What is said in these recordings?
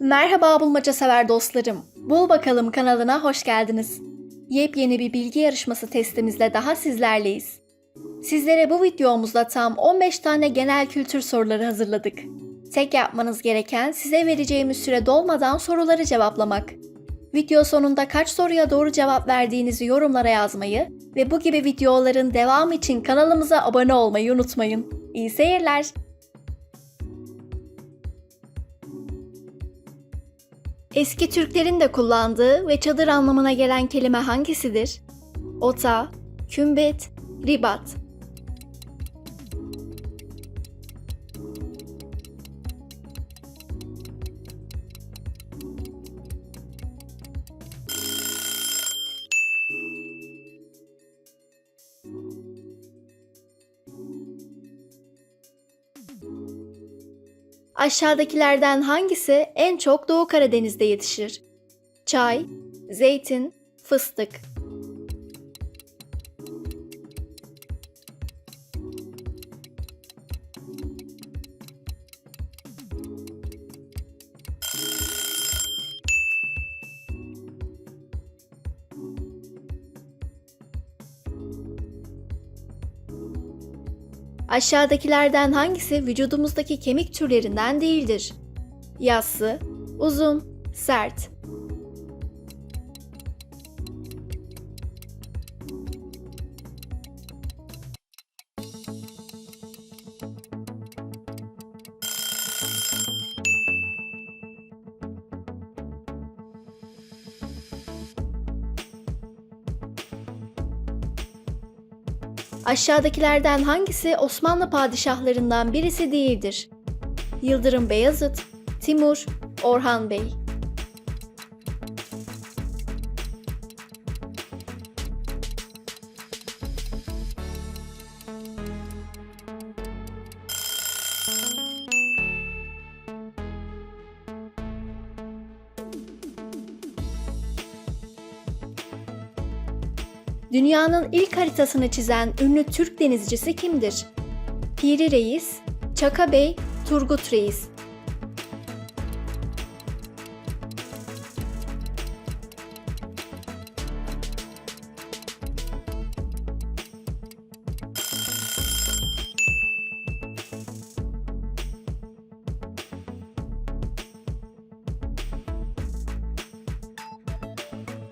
Merhaba bulmaca sever dostlarım. Bul bakalım kanalına hoş geldiniz. Yepyeni bir bilgi yarışması testimizle daha sizlerleyiz. Sizlere bu videomuzda tam 15 tane genel kültür soruları hazırladık. Tek yapmanız gereken size vereceğimiz süre dolmadan soruları cevaplamak. Video sonunda kaç soruya doğru cevap verdiğinizi yorumlara yazmayı ve bu gibi videoların devamı için kanalımıza abone olmayı unutmayın. İyi seyirler. Eski Türklerin de kullandığı ve çadır anlamına gelen kelime hangisidir? Ota, kümbet, ribat. Aşağıdakilerden hangisi en çok Doğu Karadeniz'de yetişir? Çay, zeytin, fıstık. Aşağıdakilerden hangisi vücudumuzdaki kemik türlerinden değildir? Yassı, uzun, sert. Aşağıdakilerden hangisi Osmanlı padişahlarından birisi değildir? Yıldırım Beyazıt, Timur, Orhan Bey. Dünyanın ilk haritasını çizen ünlü Türk denizcisi kimdir? Piri Reis, Çaka Bey, Turgut Reis.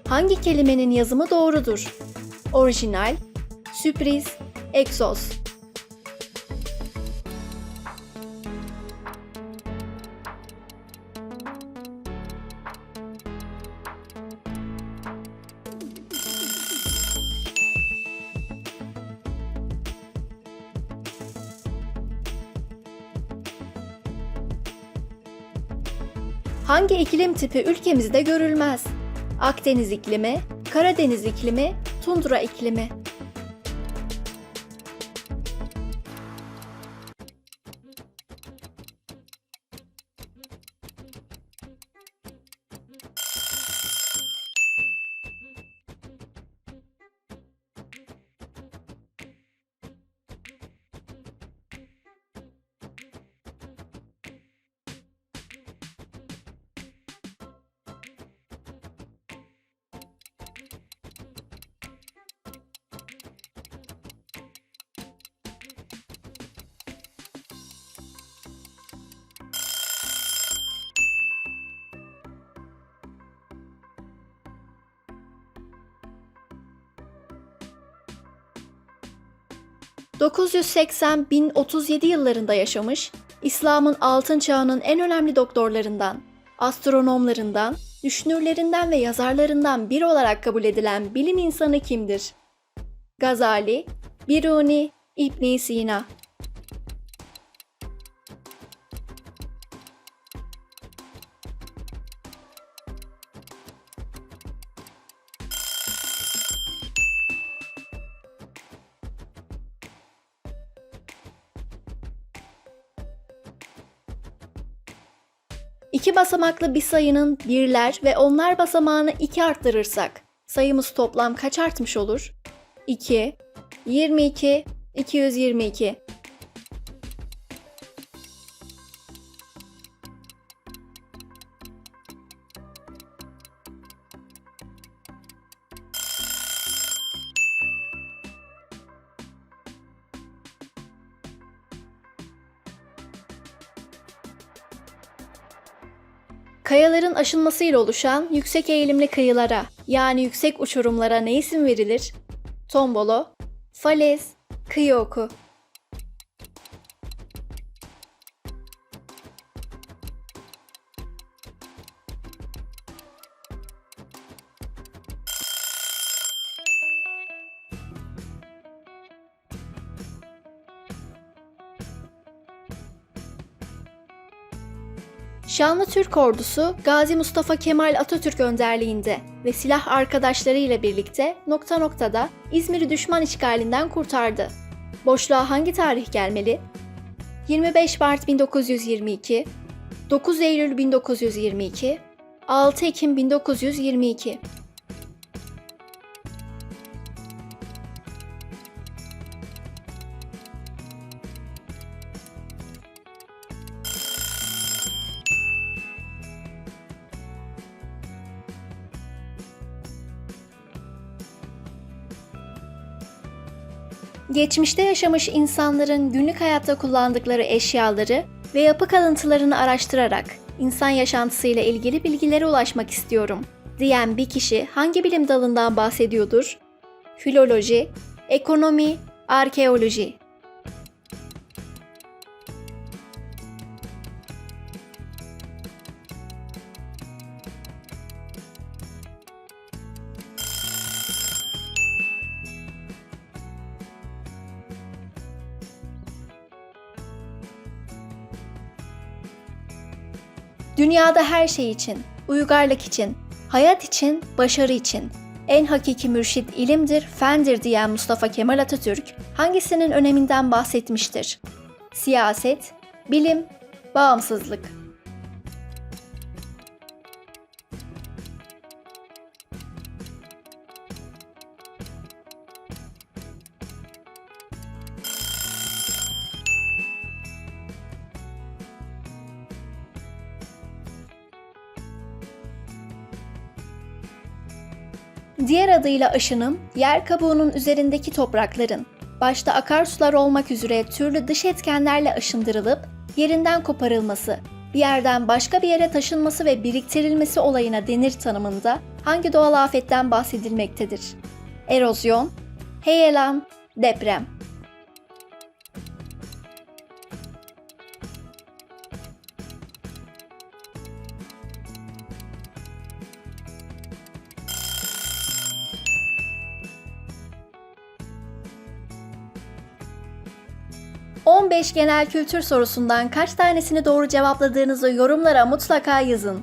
Hangi kelimenin yazımı doğrudur? Orijinal, sürpriz, egzoz. Hangi iklim tipi ülkemizde görülmez? Akdeniz iklimi, Karadeniz iklimi, tundra iklimi. ...980-1037 yıllarında yaşamış, İslam'ın altın çağının en önemli doktorlarından, astronomlarından, düşünürlerinden ve yazarlarından biri olarak kabul edilen bilim insanı kimdir? Gazali, Biruni, İbn Sina. İki basamaklı bir sayının birler ve onlar basamağını 2 arttırırsak sayımız toplam kaç artmış olur? 2, 22, 222. Kayaların aşınmasıyla oluşan yüksek eğilimli kıyılara yani yüksek uçurumlara ne isim verilir? Tombolo, falez, kıyı oku. Şanlı Türk ordusu Gazi Mustafa Kemal Atatürk önderliğinde ve silah arkadaşları ile birlikte nokta noktada İzmir'i düşman işgalinden kurtardı. Boşluğa hangi tarih gelmeli? 25 Mart 1922, 9 Eylül 1922, 6 Ekim 1922. Geçmişte yaşamış insanların günlük hayatta kullandıkları eşyaları ve yapı kalıntılarını araştırarak insan yaşantısıyla ilgili bilgilere ulaşmak istiyorum diyen bir kişi hangi bilim dalından bahsediyordur? Filoloji, ekonomi, arkeoloji. Dünyada her şey için, uygarlık için, hayat için, başarı için en hakiki mürşit ilimdir, fendir diyen Mustafa Kemal Atatürk hangisinin öneminden bahsetmiştir? Siyaset, bilim, bağımsızlık. Diğer adıyla aşınım, yer kabuğunun üzerindeki toprakların, başta akarsular olmak üzere türlü dış etkenlerle aşındırılıp yerinden koparılması, bir yerden başka bir yere taşınması ve biriktirilmesi olayına denir tanımında hangi doğal afetten bahsedilmektedir? Erozyon, heyelan, deprem. ...15 genel kültür sorusundan kaç tanesini doğru cevapladığınızı yorumlara mutlaka yazın.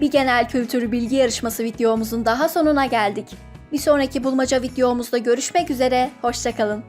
Bir genel kültür bilgi yarışması videomuzun daha sonuna geldik. Bir sonraki bulmaca videomuzda görüşmek üzere, hoşçakalın.